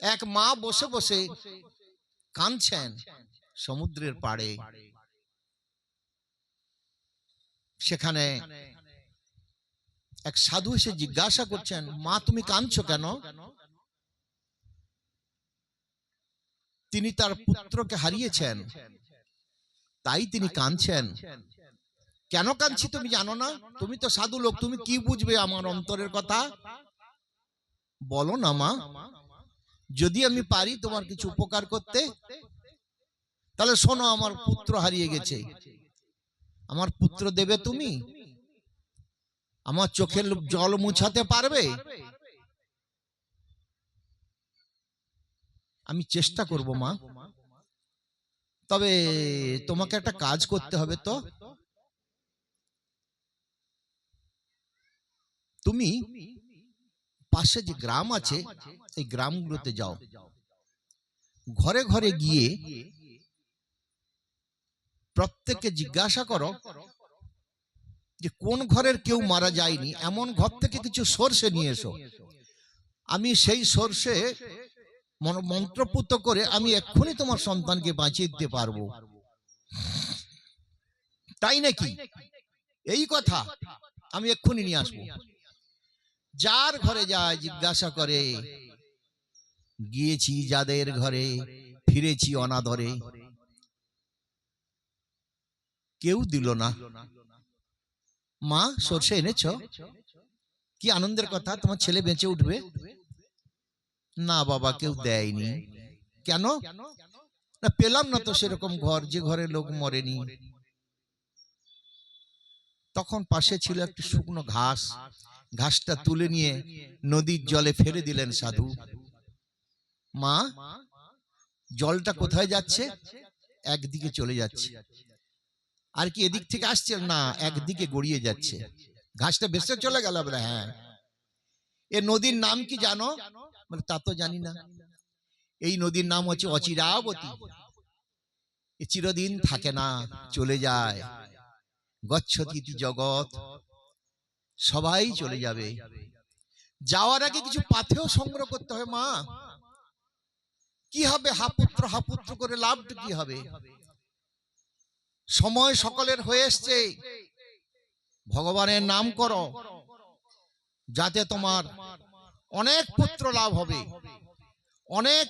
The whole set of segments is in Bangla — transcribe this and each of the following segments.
এক মা বসে বসে কাঁদছেন সমুদ্রের পাড়ে। সেখানে এক সাধু এসে জিজ্ঞাসা করছেন, মা, তুমি কাঁদছো কেন? তিনি তার পুত্রকে হারিয়েছেন। তাই তিনি কাঁদছেন। কেন কাঁদছি তুমি জানো না? তুমি তো সাধু লোক, তুমি কি বুঝবে আমার অন্তরের কথা? বলো না, মা। যদি আমি পারি তোমার কিছু উপকার করতে, তাহলে শোনো, আমার পুত্র হারিয়ে গেছে। আমার পুত্র দেবে তুমি। আমার চোখের জল মুছাতে পারবে। আমি চেষ্টা করব, মা। তবে তোমাকে একটা কাজ করতে হবে তো। তুমি পাশে যে গ্রাম আছে এই গ্রামগুলোতে যাও। ঘরে ঘরে গিয়ে প্রত্যেককে জিজ্ঞাসা করো যে কোন ঘরের কেউ মারা যায়নি এমন ঘর থেকে কিছু সর্ষে নিয়ে এসো। আমি সেই সর্ষে মন- মন্ত্রপুত করে আমি এক্ষুনি তোমার সন্তানকে বাঁচিয়ে দিতে পারব। তাই নাকি? এই কথা আমি এক্ষুনি নিয়ে আসব। যার ঘরে যায় জিজ্ঞাসা করে, গিয়েছি যাদের ঘরে, ফিরেছি অনাদরে। কেউ দিল না। মা, সর্ষে এনেছ? কি আনন্দের কথা, তোমার ছেলে বেঁচে উঠবে? না বাবা, কেউ দেয়নি। কেন? না, পেলাম না তো সেরকম ঘর, যে ঘরে লোক মরেনি। তখন পাশে ছিল একটি শুকনো ঘাস। ঘাসটা তুলে নিয়ে নদীর জলে ফেলে দিলেন সাধু। মা জলটা কোথায় যাচ্ছে? একদিকে চলে যাচ্ছে। আর কি এদিক থেকে আসছে না একদিকে গড়িয়ে যাচ্ছে। ঘাসটা ভেসে চলে গেল বলে হ্যাঁ। এ নদীর নাম কি জানো? বলে তা তো জানি না। এই নদীর নাম হচ্ছে অচিরাবতী। এ চিরদিন থাকে না চলে যায়। গচ্ছতিতি জগৎ। সবাই চলে যাবে। যাওয়ার আগে কিছু পাথেও সংগ্রহ করতে হবে মা। কি হবে হাপুত্র হাপুত্র করে লাভটা কি হবে? সময় সকলের হয়ে এসছে। ভগবানের নাম করো। যাতে তোমার অনেক পুত্র লাভ হবে। অনেক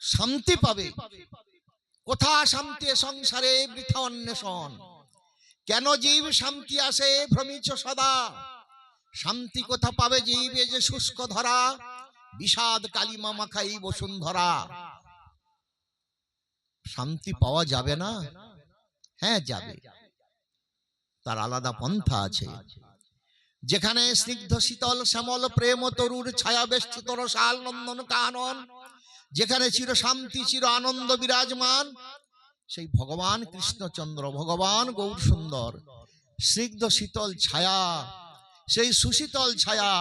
শান্তি পাবে। কোথা শান্তি সংসারে বৃথা অন্বেষণ। কেন জীব শান্তি আসে ভ্রমিচ সদা? শান্তি কোথা পাবে জীব এ যে শুষ্ক ধরা? বিষাদ কালিমা মাখাই বসুন্ধরা। শান্তি পাওয়া যাবে না? হ্যাঁ যাবে। তার আলাদা পন্থা আছে। যেখানে স্নিগ্ধ শীতল শ্যামল প্রেম তরুর ছায়া রসাল নন্দন কানন, যেখানে চির শান্তি, চির আনন্দ বিরাজমান সেই ভগবান কৃষ্ণচন্দ্র ভগবান গৌর সুন্দর। স্নিগ্ধ শীতল ছায়া সেই সুশীতল ছায়া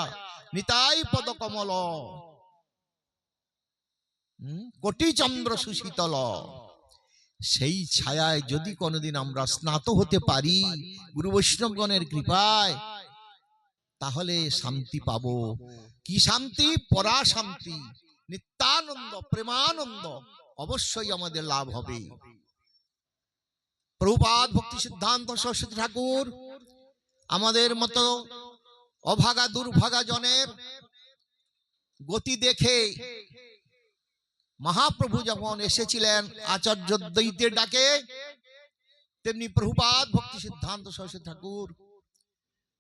নিতাই পদ কমল হুম, কোটি চন্দ্র সুশীতল। সেই ছায়ায় যদি কোনোদিন আমরা স্নাত হতে পারি গুরু বৈষ্ণবগণের কৃপায় তাহলে শান্তি পাবো। কি শান্তি? পরা শান্তি নিত্যানন্দ প্রেমানন্দ অবশ্যই আমাদের লাভ হবে। প্রভুপাদ ভক্তি সিদ্ধান্ত সরস্বতী ঠাকুর, আমাদের মতো অভাগা দুর্ভাগা জনের গতি দেখে মহাপ্রভু যখন এসেছিলেন আচার্য দ্বৈতের ডাকে, তেমনি প্রভুপাদ ভক্তি সিদ্ধান্ত সরস্বতী ঠাকুর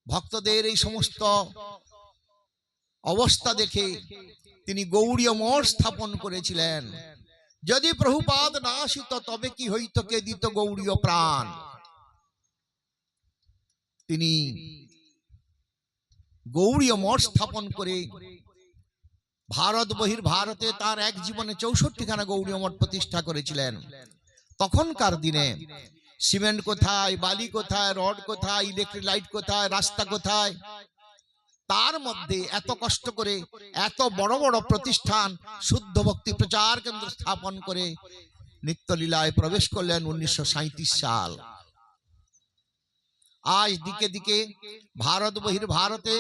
ভক্তদের এই সমস্ত অবস্থা দেখে তিনি গৌড়ীয় মঠ স্থাপন করেছিলেন। যদি প্রভুপাদ না আসিত, তবে কি হইত কে দিত গৌড়ীয় প্রাণ? তিনি গৌড়ীয় মঠ স্থাপন করে ভারত বহির ভারতে তার এক জীবনে চৌষট্টি চৌষট্টিখানা গৌড়ীয় মঠ প্রতিষ্ঠা করেছিলেন। তখনকার দিনে সিমেন্ট কোথায়, বালি কোথায়, রড কোথায়, ইলেকট্রিক লাইট কোথায়, রাস্তা কোথায় তার মধ্যে এত কষ্ট করে এত বড় বড় প্রতিষ্ঠান শুদ্ধ ভক্তি প্রচার কেন্দ্র স্থাপন করে নিত্যলীলায় প্রবেশ করলেন উনিশশো সাঁইত্রিশ সাল। আজ দিকে দিকে ভারত বহির ভারতে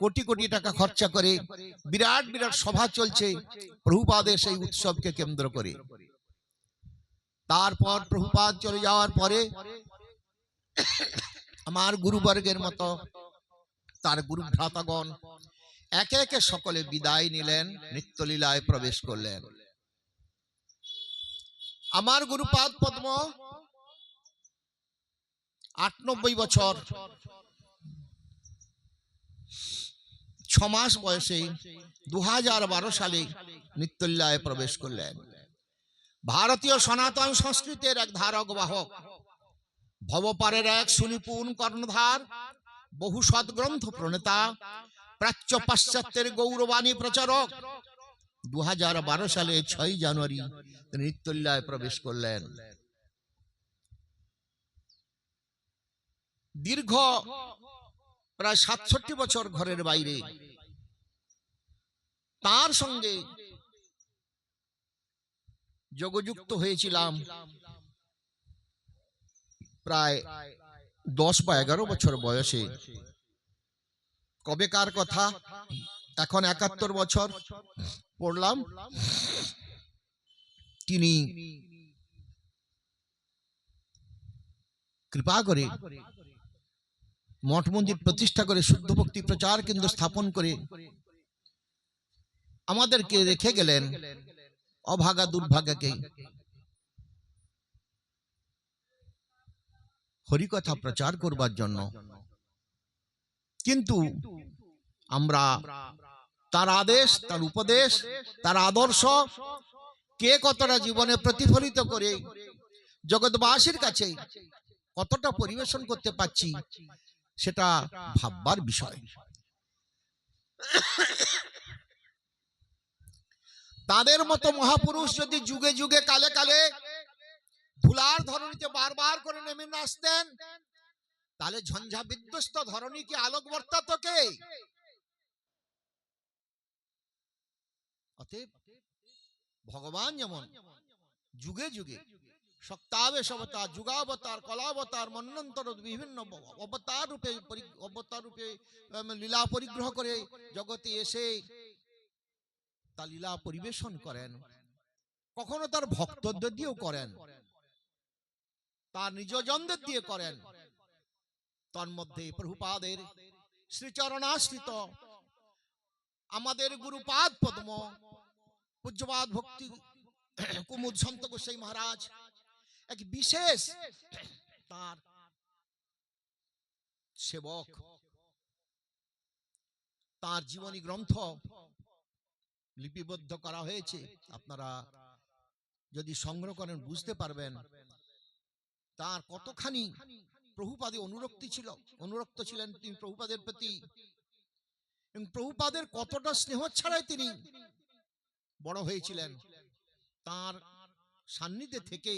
কোটি কোটি টাকা খরচা করে বিরাট বিরাট সভা চলছে প্রভুপাদের সেই উৎসবকে কেন্দ্র করে। তারপর প্রভুপাদ চলে যাওয়ার পরে আমার গুরুবর্গের মতো তার গুরু ভ্রাতাগণ একে একে সকলে বিদায় নিলেন, নিত্যলীলায় প্রবেশ করলেন। আমার গুরুপাদ পদ্ম আটানব্বই বছর ছ মাস বয়সে দুহাজার বারো সালে নিত্যলীলায় প্রবেশ করলেন। ভারতীয় সনাতন সংস্কৃতির এক ধারক বাহক ভবপারের এক সুনিপুণ কর্ণধার বহু সদ্গ্রন্থ প্রণেতা, প্রাচ্য পাশ্চাত্যের গৌরবাণী প্রচারক। দু হাজার বারো সালে ছয় জানুয়ারি তিনি নিত্যলীলায় প্রবেশ করলেন। দীর্ঘ প্রায় সাতষট্টি বছর ঘরের বাইরে তার সঙ্গে যোগযুক্ত হয়েছিলাম। প্রায় দশ বা এগারো বছর বয়সে। কবে কার কথা? এখন একাত্তর বছর। পড়লাম। তিনি কৃপা করে মঠ মন্দির প্রতিষ্ঠা করে শুদ্ধ ভক্তি প্রচার কেন্দ্র স্থাপন করে আমাদেরকে রেখে গেলেন অভাগা দুর্ভাগাকে। হরিকথা প্রচার করবার জন্য। কিন্তু আমরা তার আদেশ, তার উপদেশ, তার আদর্শ কে কতটা জীবনে প্রতিফলিত করে জগৎবাসীর কাছে কতটা পরিবেশন করতে পাচ্ছি সেটা ভাববার বিষয়। তাদের মতো মহাপুরুষ যদি যুগে যুগে কালে কালে ধুলার ধরনীতে বারবার করে নেমে আসতেন। তাহলে ঝঞ্ঝা বিধ্বস্ত ধরনী কি আলোক বর্তাত কে? অতএব ভগবান যেমন যুগে যুগে সপ্তাবেশ অবতার যুগাবতার, কলাবতার মন্বন্তর বিভিন্ন অবতার রূপে অবতার রূপে লীলা পরিগ্রহ করে জগতে এসে তা লীলা পরিবেশন করেন। কখনো তার ভক্তদের দিয়েও করেন। তার নিজ নিজজনদের দিয়ে করেন। তন্মধ্যে প্রভুপাদের শ্রীচরণাশ্রিত আমাদের গুরুপাদ পদ্ম, পূজ্যপাদ ভক্তি কুমুদ সন্ত গোসাই মহারাজ, এক বিশেষ তার সেবক, তার জীবনী গ্রন্থ লিপিবদ্ধ করা হয়েছে। আপনারা যদি সংগ্রহ করেন, বুঝতে পারবেন। তার কতখানি প্রভুপাদে অনুরক্তি ছিল? অনুরক্ত ছিলেন তিনি প্রভুপাদের প্রতি। এবং প্রভুপাদের কতটা স্নেহ ছাড়াই তিনি বড় হয়েছিলেন। তার সান্নিধ্যে থেকে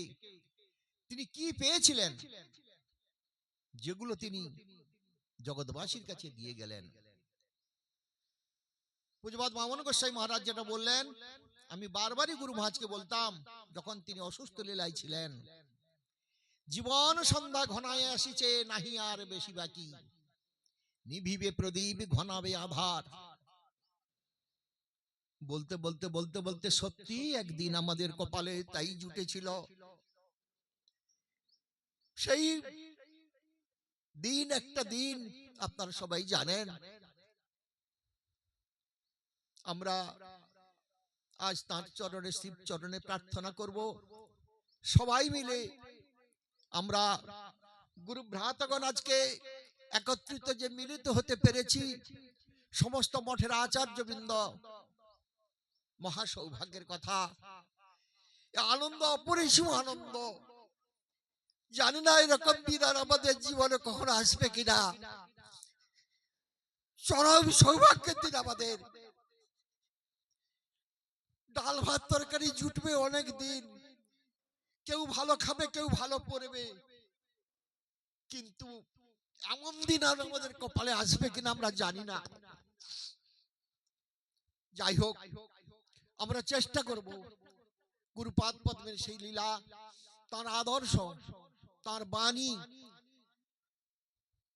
তিনি কি পেয়েছিলেন? যেগুলো তিনি জগৎবাসীর কাছে দিয়ে গেলেন। পূজবাদ মামন গোস্বাই মহারাজ যেটা বললেন, আমি বারবারই গুরু মহাজকে বলতাম, যখন তিনি অসুস্থ লীলায় ছিলেন জীবন সন্ধ্যা ঘনায় আসিছে, নাহি আর বেশি বাকি। নিভিবে প্রদীপ ঘনাবে আধার বলতে বলতে বলতে বলতে সত্যি একদিন আমাদের কপালে তাই জুটেছিল। সেই দিন একটা দিন, আপনারা সবাই জানেন। আমরা আজ তাঁর চরণে, শিব চরণে প্রার্থনা করব। সবাই মিলে আমরা গুরু ভ্রাতগণ আজকে একত্রিত যে মিলিত হতে পেরেছি, সমস্ত মঠের আচার্যবৃন্দ মহা সৌভাগ্যের কথা আনন্দ, অপরিসীম আনন্দ। জানি না এরকম দিন আমাদের জীবনে কখনো আসবে কিনা। চরম সৌভাগ্যের দিন আমাদের। ডাল ভাত তরকারি জুটবে অনেক দিন। কেউ ভালো খাবে, কেউ ভালো পড়বে। কিন্তু এমন দিন আর আমাদের কপালে আসবে কিনা আমরা জানি না। যাই হোক, আমরা চেষ্টা করব। গুরুপাদ পদ্মের সেই লীলা, তার আদর্শ, তার বাণী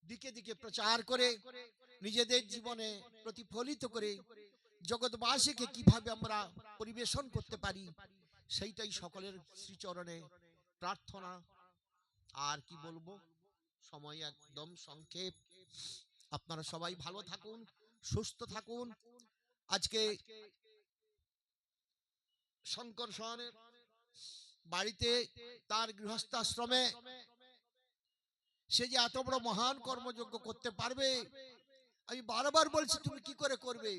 দিকে দিকে প্রচার করে, নিজেদের জীবনে প্রতিফলিত করে, জগৎবাসীকে কীভাবে আমরা পরিবেশন করতে পারি সেইটাই সকলের শ্রীচরণে প্রার্থনা। আর কি বলব? সময় একদম সংক্ষেপ। আপনারা সবাই ভালো থাকুন, সুস্থ থাকুন। আজকে শঙ্কর সহনের বাড়িতে তার গৃহস্থাশ্রমে সে যে এত বড় মহান কর্মযজ্ঞ করতে পারবে? আমি বারবার বলছি, তুমি কি করে করবে?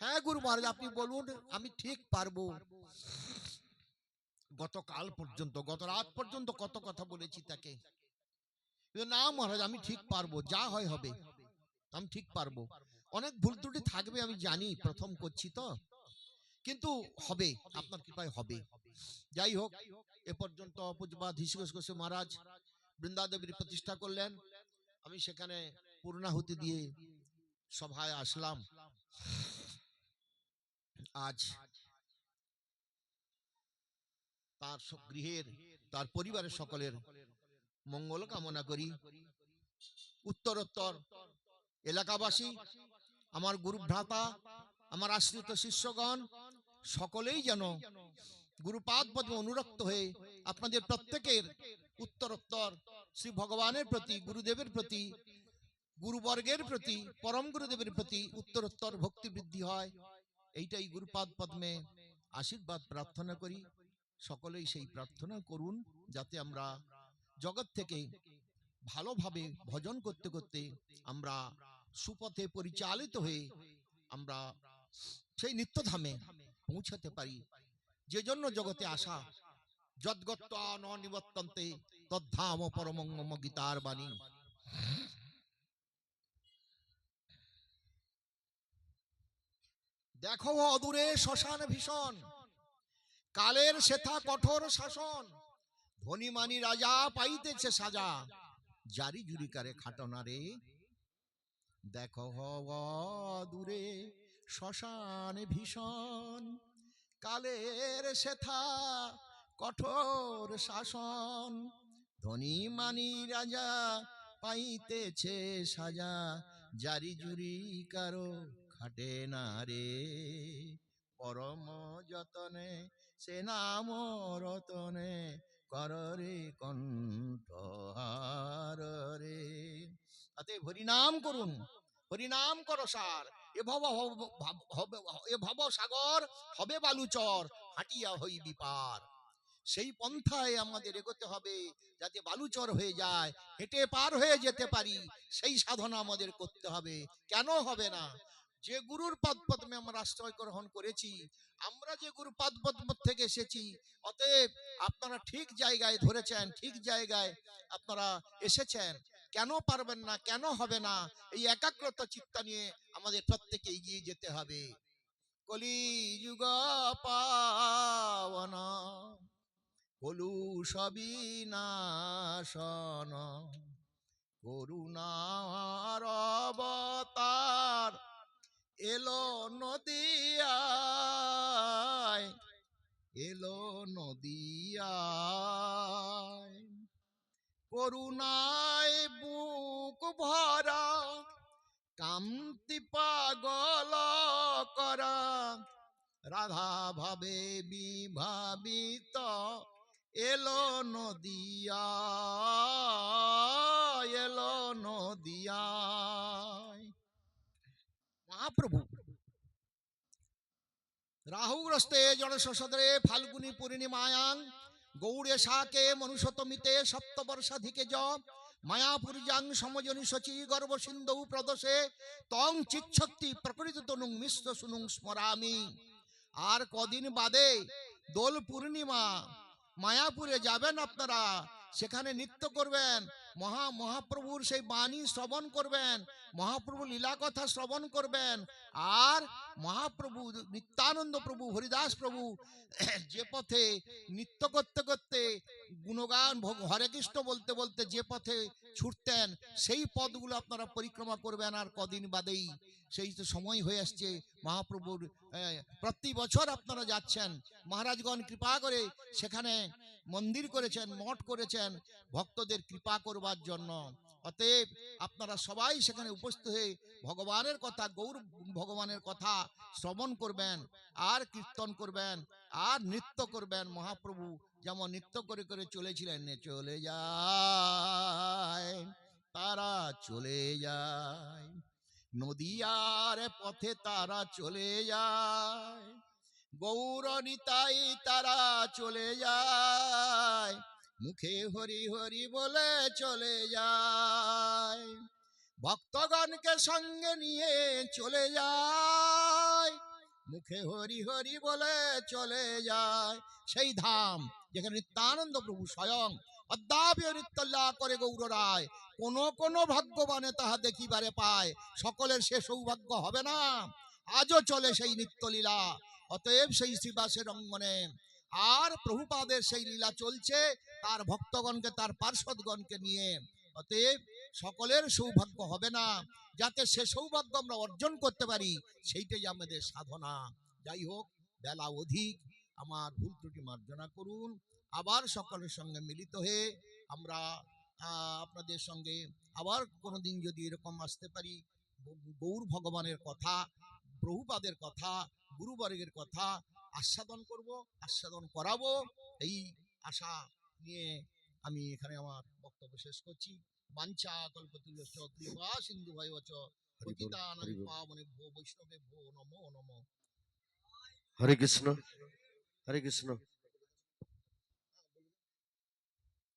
হ্যাঁ গুরু মহারাজ, আপনি বলুন, আমি ঠিক পারব। গতকাল পর্যন্ত গত রাত পর্যন্ত কত কথা বলেছি তাকে। না মহারাজ আমি ঠিক পারব যা হয় হবে আমি ঠিক পারব। অনেক ভুল ত্রুটি থাকবে আমি জানি প্রথম করছি তো। কিন্তু হবে আপনার কৃপায় হবে। যাই হোক এ পর্যন্ত পূজবা ধীশঘোষ ঘোষ মহারাজ বৃন্দাদেবীর প্রতিষ্ঠা করলেন। আমি সেখানে পূর্ণাহুতি দিয়ে সভায় আসলাম। আজ তার গৃহের, তার পরিবারের সকলের মঙ্গল কামনা করি। উত্তরোত্তর এলাকাবাসী, আমার গুরু ভ্রাতা আমার আশ্রিত শিষ্যগণ, সকলেই যেন গুরুপাদ পদ্মে অনুরক্ত হয়ে আপনাদের প্রত্যেকের উত্তরোত্তর শ্রী ভগবানের প্রতি, গুরুদেবের প্রতি, গুরুবর্গের প্রতি, পরম গুরুদেবের প্রতি উত্তরোত্তর ভক্তি বৃদ্ধি হয়। এইটাই গুরুপাদ পদ্মে আশীর্বাদ প্রার্থনা করি। সকলেই সেই প্রার্থনা করুন যাতে আমরা জগৎ থেকে ভালোভাবে ভজন করতে করতে আমরা সুপথে পরিচালিত হয়ে আমরা সেই নিত্যধামে পৌঁছাতে পারি। যে জন্য জগতে আসা যদ্গত্ত নিবর্তন্তে তদ্ধাম পরমঙ্গম গীতার বাণী। দেখো অদূরে শ্মশান ভীষণ। কালের সেথা কঠোর শাসন। ধনীমানি রাজা পাইতেছে সাজা। জারি জুরিকারে খাটনা রে। দেখো দূরে শ্মশান ভীষণ। কালের সেথা কঠোর শাসন। ধনী মানি রাজা পাইতেছে সাজা। জারি জুরি কারও খাটে না রে। পরম যতনে, সে নাম রতনে কররে কণ্ঠহার রে। তাতে হরিনাম করুন, হরিনাম করো সার। এ ভব এ ভব সাগর, হবে বালুচর হাটিয়া হইবি পার সেই পন্থায় আমাদের এগোতে হবে, যাতে বালুচর হয়ে যায়, হেঁটে পার হয়ে যেতে পারি, সেই সাধনা আমাদের করতে হবে। কেন হবে না? যে গুরুর পদ পদ্মে আমরা আশ্রয় গ্রহণ করেছি, আমরা যে গুরু পদ পদ্ম থেকে এসেছি, অতএব আপনারা ঠিক জায়গায় ধরেছেন, ঠিক জায়গায় আপনারা এসেছেন। কেন পারবেন না, কেন হবে না, এই একাগ্রতা চিত্তা নিয়ে আমাদের প্রত্যেকে এগিয়ে যেতে হবে। কলি যুগ পাবন কলু সবিনাশন করুণার অবতার এলো নদিয়ায় এলো নদিয়ায়। করুণায় বুক ভরা কামতি পাগল করা, রাধা ভাবে বিভাবিত, এলো নদিয়া এলো নদিয়ায়। রাহুগ্রস্তে জনসদরে ফাল্গুনি পূর্ণিমায়াং, গৌড়ে শাকে মনুষতমিতে সপ্তবর্ষাধিকে জ, মায়াপুরজাং সমজনি সচি গর্ভ সিন্ধু প্রদশে, তং চিচ্ছক্তি প্রকৃত তনুং মিশ্র সুনুং স্মরামি। আর কদিন বাদে দোল পূর্ণিমা, মায়াপুরে যাবেন আপনারা, সেখানে নৃত্য করবেন মহা মহাপ্রভুর সেই বাণী শ্রবণ করবেন, মহাপ্রভু লীলা কথা শ্রবণ করবেন, আর মহাপ্রভু নিত্যানন্দ প্রভু, হরিদাস প্রভু, যে পথে নৃত্য করতে করতে গুণগান হরে কৃষ্ণ বলতে বলতে যে পথে ছুটতেন, সেই পথগুলো আপনারা পরিক্রমা করবেন আর কদিন বাদেই। সেই তো সময় হয়ে আসছে, মহাপ্রভুর প্রতি বছর আপনারা যাচ্ছেন। মহারাজগণ কৃপা করে সেখানে মন্দির করেছেন, মঠ করেছেন, ভক্তদের কৃপা করবার জন্য। অতএব আপনারা সবাই সেখানে উপস্থিত হয়ে ভগবানের কথা, গৌর ভগবানের কথা শ্রবণ করবেন, আর কীর্তন করবেন, আর নৃত্য করবেন। মহাপ্রভু যেমন নৃত্য করে করে চলেছিলেন চলে যায়, তারা চলে যায়। নদীয়ার পথে তারা চলে যায় গৌরনিতাই তারা চলে যায়। মুখে হরি হরি বলে চলে যায়। ভক্তগণকে সঙ্গে নিয়ে চলে যায়। মুখে হরি হরি বলে চলে যায়। সেই ধাম যেখানে নিত্যানন্দ প্রভু স্বয়ং অদ্যাপীয় করে গৌর রায়, কোন কোন ভাগ্যবানে তাহা দেখিবারে পায়। সকলের সে সৌভাগ্য হবে না। আজও চলে সেই নিত্যলীলা। অতএব সেই শ্রীবাসের অঙ্গনে আর প্রভুপাদের সেই লীলা চলছে, তার ভক্তগণকে, তার পার্শ্বদগণকে নিয়ে। অতএব সকলের সৌভাগ্য হবে না, যাতে সে সৌভাগ্য আমরা অর্জন করতে পারি, সেইটাই আমাদের সাধনা। যাই হোক, বেলা অধিক, আমার ভুল ত্রুটি মার্জনা করুন। আবার সকলের সঙ্গে মিলিত হয়ে আমরা আপনাদের সঙ্গে আবার কোনোদিন যদি এরকম আসতে পারি গৌর ভগবানের কথা, প্রভুপাদের কথা, গুরুবর্গের কথা আস্বাদন করব আস্বাদন করাবো এই আশা নিয়ে আমি এখানে আমার বক্তব্য শেষ করছি। বাঞ্ছা কল্পতুল্য কৃপা সিন্ধু ভাই চ পতিতানাং পাবনে ভো বৈষ্ণবে ভো নমো নমো। হরে কৃষ্ণ হরে কৃষ্ণ।